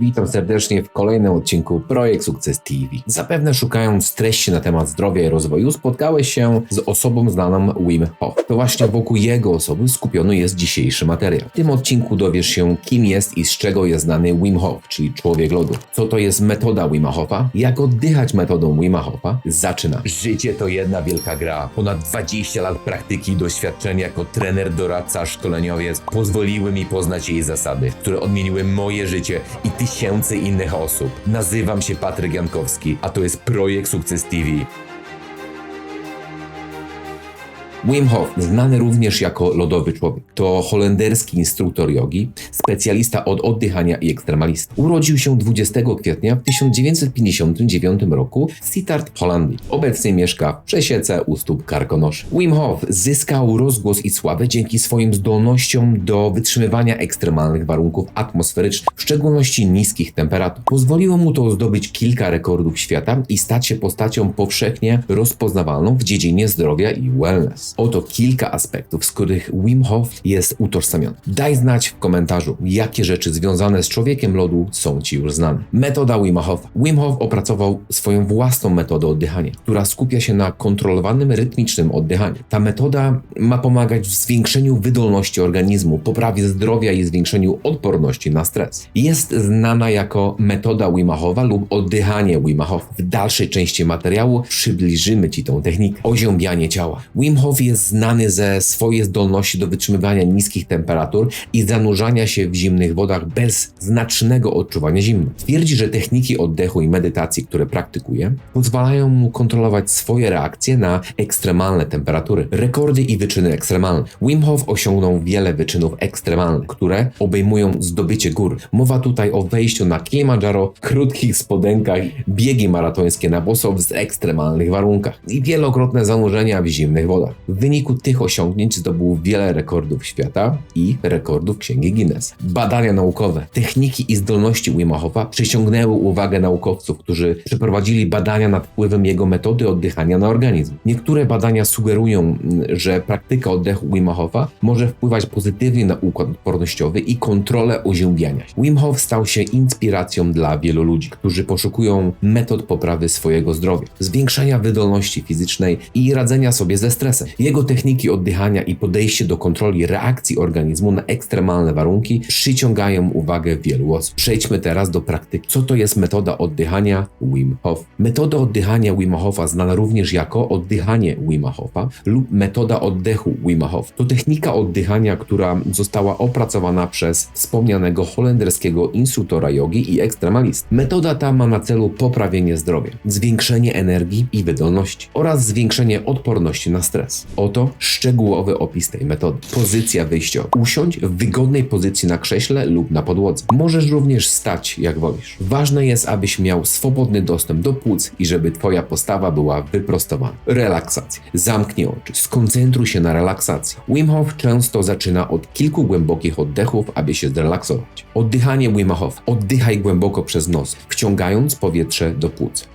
Witam serdecznie w kolejnym odcinku Projekt Sukces TV. Zapewne szukając treści na temat zdrowia i rozwoju spotkałeś się z osobą znaną Wim Hof. To właśnie wokół jego osoby skupiony jest dzisiejszy materiał. W tym odcinku dowiesz się kim jest i z czego jest znany Wim Hof, czyli człowiek lodu. Co to jest metoda Wima Hofa, jak oddychać metodą Wima Hofa. Zaczyna. Życie to jedna wielka gra. Ponad 20 lat praktyki i doświadczenia jako trener, doradca, szkoleniowiec pozwoliły mi poznać jej zasady, które odmieniły moje życie i tysięcy innych osób. Nazywam się Patryk Jankowski, a to jest Projekt Sukces TV. Wim Hof, znany również jako lodowy człowiek, to holenderski instruktor jogi, specjalista od oddychania i ekstremalista. Urodził się 20 kwietnia w 1959 roku w Sittard, Holandii. Obecnie mieszka w Przesiece u stóp Karkonoszy. Wim Hof zyskał rozgłos i sławę dzięki swoim zdolnościom do wytrzymywania ekstremalnych warunków atmosferycznych, w szczególności niskich temperatur. Pozwoliło mu to zdobyć kilka rekordów świata i stać się postacią powszechnie rozpoznawalną w dziedzinie zdrowia i wellness. Oto kilka aspektów, z których Wim Hof jest utożsamiony. Daj znać w komentarzu, jakie rzeczy związane z człowiekiem lodu są Ci już znane. Metoda Wim Hof. Wim Hof opracował swoją własną metodę oddychania, która skupia się na kontrolowanym, rytmicznym oddychaniu. Ta metoda ma pomagać w zwiększeniu wydolności organizmu, poprawie zdrowia i zwiększeniu odporności na stres. Jest znana jako metoda Wim Hofa lub oddychanie Wim Hof. W dalszej części materiału przybliżymy Ci tą technikę. Oziębianie ciała. Wim Hof jest znany ze swojej zdolności do wytrzymywania niskich temperatur i zanurzania się w zimnych wodach bez znacznego odczuwania zimna. Twierdzi, że techniki oddechu i medytacji, które praktykuje, pozwalają mu kontrolować swoje reakcje na ekstremalne temperatury. Rekordy i wyczyny ekstremalne. Wim Hof osiągnął wiele wyczynów ekstremalnych, które obejmują zdobycie gór. Mowa tutaj o wejściu na Kilimandżaro, krótkich spodenkach, biegi maratońskie na boso w ekstremalnych warunkach i wielokrotne zanurzenia w zimnych wodach. W wyniku tych osiągnięć zdobył wiele rekordów świata i rekordów Księgi Guinness. Badania naukowe, techniki i zdolności Wima Hofa przyciągnęły uwagę naukowców, którzy przeprowadzili badania nad wpływem jego metody oddychania na organizm. Niektóre badania sugerują, mm, że praktyka oddechu Wima Hofa może wpływać pozytywnie na układ odpornościowy i kontrolę oziębiania. się. Wim Hof stał się inspiracją dla wielu ludzi, którzy poszukują metod poprawy swojego zdrowia, zwiększania wydolności fizycznej i radzenia sobie ze stresem. Jego techniki oddychania i podejście do kontroli reakcji organizmu na ekstremalne warunki przyciągają uwagę wielu osób. Przejdźmy teraz do praktyki. Co to jest metoda oddychania Wim Hof? Metoda oddychania Wim Hofa, znana również jako oddychanie Wim Hofa lub metoda oddechu Wim Hof, to technika oddychania, która została opracowana przez wspomnianego holenderskiego instruktora jogi i ekstremalist. Metoda ta ma na celu poprawienie zdrowia, zwiększenie energii i wydolności oraz zwiększenie odporności na stres. Oto szczegółowy opis tej metody. Pozycja wyjściowa. Usiądź w wygodnej pozycji na krześle lub na podłodze. Możesz również stać jak wolisz. Ważne jest, abyś miał swobodny dostęp do płuc i żeby Twoja postawa była wyprostowana. Relaksacja. Zamknij oczy. Skoncentruj się na relaksacji. Wim Hof często zaczyna od kilku głębokich oddechów, aby się zrelaksować. Oddychanie Wim Hof. Oddychaj głęboko przez nos, wciągając powietrze do płuc.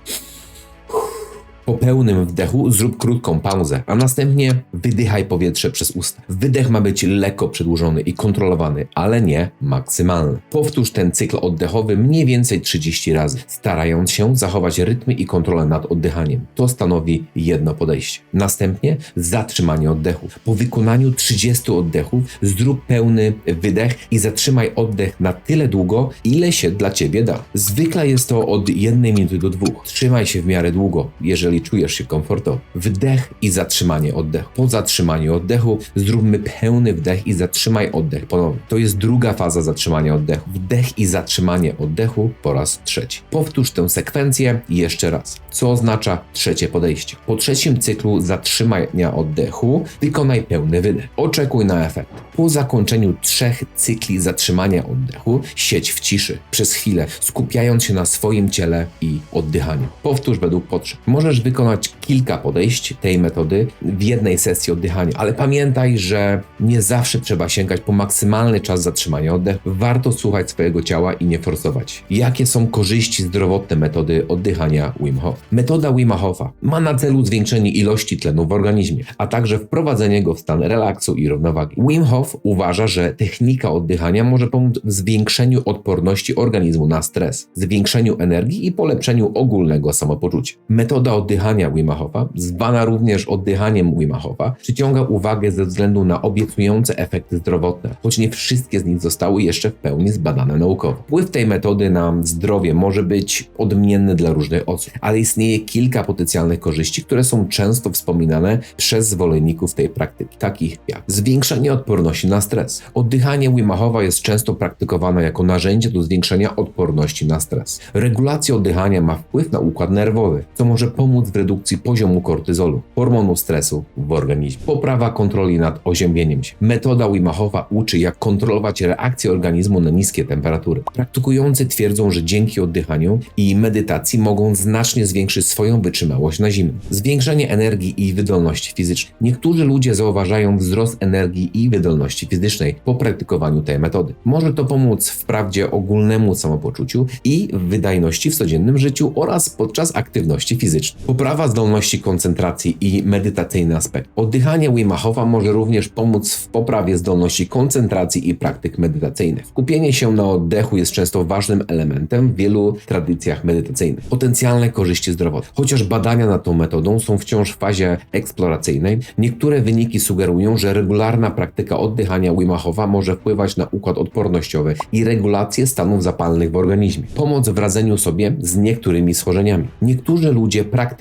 Po pełnym wdechu zrób krótką pauzę, a następnie wydychaj powietrze przez usta. Wydech ma być lekko przedłużony i kontrolowany, ale nie maksymalny. Powtórz ten cykl oddechowy mniej więcej 30 razy, starając się zachować rytmy i kontrolę nad oddychaniem. To stanowi jedno podejście. Następnie zatrzymanie oddechu. Po wykonaniu 30 oddechów zrób pełny wydech i zatrzymaj oddech na tyle długo, ile się dla Ciebie da. Zwykle jest to od 1 minuty do 2. Trzymaj się w miarę długo, jeżeli czujesz się komfortowo. Wdech i zatrzymanie oddechu. Po zatrzymaniu oddechu zróbmy pełny wdech i zatrzymaj oddech ponownie. To jest druga faza zatrzymania oddechu. Wdech i zatrzymanie oddechu po raz trzeci. Powtórz tę sekwencję jeszcze raz, co oznacza trzecie podejście. Po trzecim cyklu zatrzymania oddechu wykonaj pełny wydech. Oczekuj na efekt. Po zakończeniu trzech cykli zatrzymania oddechu siedź w ciszy przez chwilę, skupiając się na swoim ciele i oddychaniu. Powtórz według potrzeb. Możesz wykonać kilka podejść tej metody w jednej sesji oddychania, ale pamiętaj, że nie zawsze trzeba sięgać po maksymalny czas zatrzymania oddechu. Warto słuchać swojego ciała i nie forsować. Jakie są korzyści zdrowotne metody oddychania Wim Hof? Metoda Wima Hofa ma na celu zwiększenie ilości tlenu w organizmie, a także wprowadzenie go w stan relaksu i równowagi. Wim Hof uważa, że technika oddychania może pomóc w zwiększeniu odporności organizmu na stres, zwiększeniu energii i polepszeniu ogólnego samopoczucia. Metoda oddychania Wima Hofa, zwana również oddychaniem Wima Hofa, przyciąga uwagę ze względu na obiecujące efekty zdrowotne, choć nie wszystkie z nich zostały jeszcze w pełni zbadane naukowo. Wpływ tej metody na zdrowie może być odmienny dla różnych osób, ale istnieje kilka potencjalnych korzyści, które są często wspominane przez zwolenników tej praktyki, takich jak zwiększenie odporności na stres. Oddychanie Wima Hofa jest często praktykowane jako narzędzie do zwiększenia odporności na stres. Regulacja oddychania ma wpływ na układ nerwowy, co może pomóc w redukcji poziomu kortyzolu, hormonu stresu w organizmie. Poprawa kontroli nad oziębieniem się. Metoda Wima Hofa uczy, jak kontrolować reakcję organizmu na niskie temperatury. Praktykujący twierdzą, że dzięki oddychaniu i medytacji mogą znacznie zwiększyć swoją wytrzymałość na zimę. Zwiększenie energii i wydolności fizycznej. Niektórzy ludzie zauważają wzrost energii i wydolności fizycznej po praktykowaniu tej metody. Może to pomóc wprawdzie ogólnemu samopoczuciu i wydajności w codziennym życiu oraz podczas aktywności fizycznej. Poprawa zdolności koncentracji i medytacyjny aspekt. Oddychanie Wima Hofa może również pomóc w poprawie zdolności koncentracji i praktyk medytacyjnych. Skupienie się na oddechu jest często ważnym elementem w wielu tradycjach medytacyjnych. Potencjalne korzyści zdrowotne. Chociaż badania nad tą metodą są wciąż w fazie eksploracyjnej, niektóre wyniki sugerują, że regularna praktyka oddychania Wima Hofa może wpływać na układ odpornościowy i regulację stanów zapalnych w organizmie. Pomoc w radzeniu sobie z niektórymi schorzeniami. Niektórzy ludzie praktykują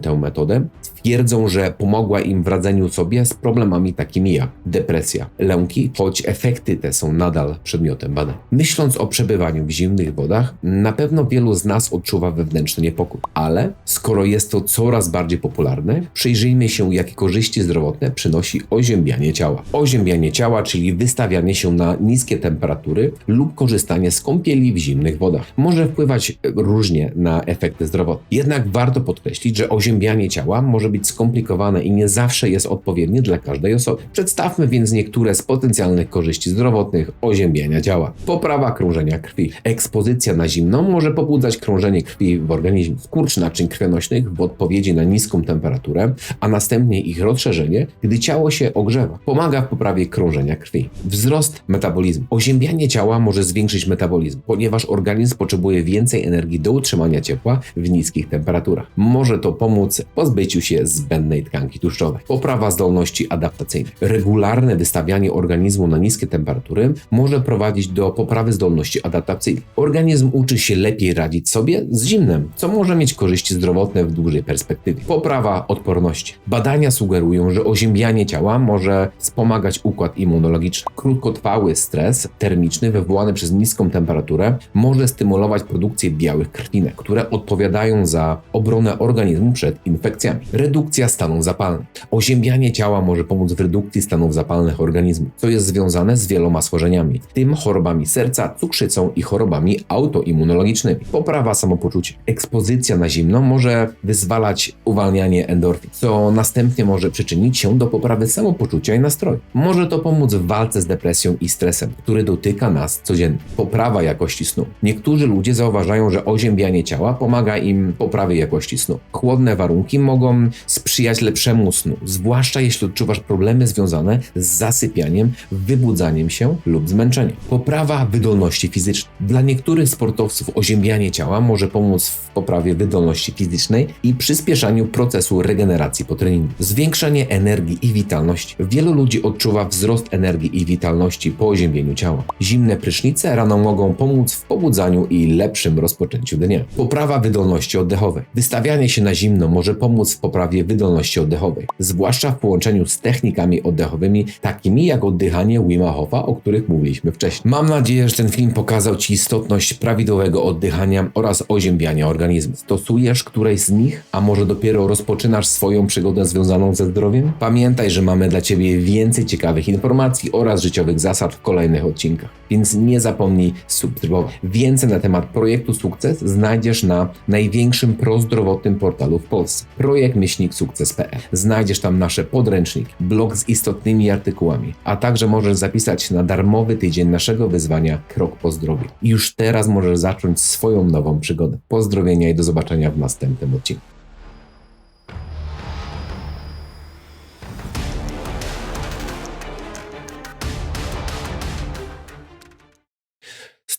tę metodę, twierdzą, że pomogła im w radzeniu sobie z problemami takimi jak depresja, lęki, choć efekty te są nadal przedmiotem badań. Myśląc o przebywaniu w zimnych wodach, na pewno wielu z nas odczuwa wewnętrzny niepokój, ale skoro jest to coraz bardziej popularne, przyjrzyjmy się, jakie korzyści zdrowotne przynosi oziębianie ciała. Oziębianie ciała, czyli wystawianie się na niskie temperatury lub korzystanie z kąpieli w zimnych wodach, może wpływać różnie na efekty zdrowotne. Jednak warto podkreślić, że oziębianie ciała może być skomplikowane i nie zawsze jest odpowiednie dla każdej osoby. Przedstawmy więc niektóre z potencjalnych korzyści zdrowotnych oziębiania ciała. Poprawa krążenia krwi. Ekspozycja na zimno może pobudzać krążenie krwi w organizmie. Skurcz naczyń krwionośnych w odpowiedzi na niską temperaturę, a następnie ich rozszerzenie, gdy ciało się ogrzewa. Pomaga w poprawie krążenia krwi. Wzrost metabolizmu. Oziębianie ciała może zwiększyć metabolizm, ponieważ organizm potrzebuje więcej energii do utrzymania ciepła w niskich temperaturach. Może to pomóc pozbyciu się zbędnej tkanki tłuszczowej. Poprawa zdolności adaptacyjnej. Regularne wystawianie organizmu na niskie temperatury może prowadzić do poprawy zdolności adaptacyjnej. Organizm uczy się lepiej radzić sobie z zimnem, co może mieć korzyści zdrowotne w dłuższej perspektywie. Poprawa odporności. Badania sugerują, że oziębianie ciała może wspomagać układ immunologiczny. Krótkotrwały stres termiczny wywołany przez niską temperaturę może stymulować produkcję białych krwinek, które odpowiadają za obronę organizmu przed infekcjami. Redukcja stanów zapalnych. Oziębianie ciała może pomóc w redukcji stanów zapalnych organizmu, co jest związane z wieloma schorzeniami, tym chorobami serca, cukrzycą i chorobami autoimmunologicznymi. Poprawa samopoczucia. Ekspozycja na zimno może wyzwalać uwalnianie endorfin, co następnie może przyczynić się do poprawy samopoczucia i nastroju. Może to pomóc w walce z depresją i stresem, który dotyka nas codziennie. Poprawa jakości snu. Niektórzy ludzie zauważają, że oziębianie ciała pomaga im w poprawie jakości snu. Chłodne warunki mogą sprzyjać lepszemu snu, zwłaszcza jeśli odczuwasz problemy związane z zasypianiem, wybudzaniem się lub zmęczeniem. Poprawa wydolności fizycznej. Dla niektórych sportowców oziębianie ciała może pomóc w poprawie wydolności fizycznej i przyspieszaniu procesu regeneracji po treningu. Zwiększenie energii i witalności. Wielu ludzi odczuwa wzrost energii i witalności po oziębieniu ciała. Zimne prysznice rano mogą pomóc w pobudzaniu i lepszym rozpoczęciu dnia. Poprawa wydolności oddechowej. Wystawianie się na zimno może pomóc w poprawie wydolności oddechowej, zwłaszcza w połączeniu z technikami oddechowymi takimi jak oddychanie Wima Hofa, o których mówiliśmy wcześniej. Mam nadzieję, że ten film pokazał Ci istotność prawidłowego oddychania oraz oziębiania organizmu. Stosujesz któreś z nich, a może dopiero rozpoczynasz swoją przygodę związaną ze zdrowiem? Pamiętaj, że mamy dla Ciebie więcej ciekawych informacji oraz życiowych zasad w kolejnych odcinkach, więc nie zapomnij subskrybować. Więcej na temat projektu Sukces znajdziesz na największym prozdrowotnym portalu w Polsce. Projekt sukces.pl. Znajdziesz tam nasze podręczniki, blog z istotnymi artykułami, a także możesz zapisać na darmowy tydzień naszego wyzwania Krok po zdrowiu. Już teraz możesz zacząć swoją nową przygodę. Pozdrowienia i do zobaczenia w następnym odcinku.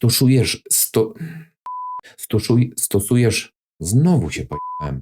Stosujesz sto... Stoszuj... Stosujesz... Znowu się pojechałem.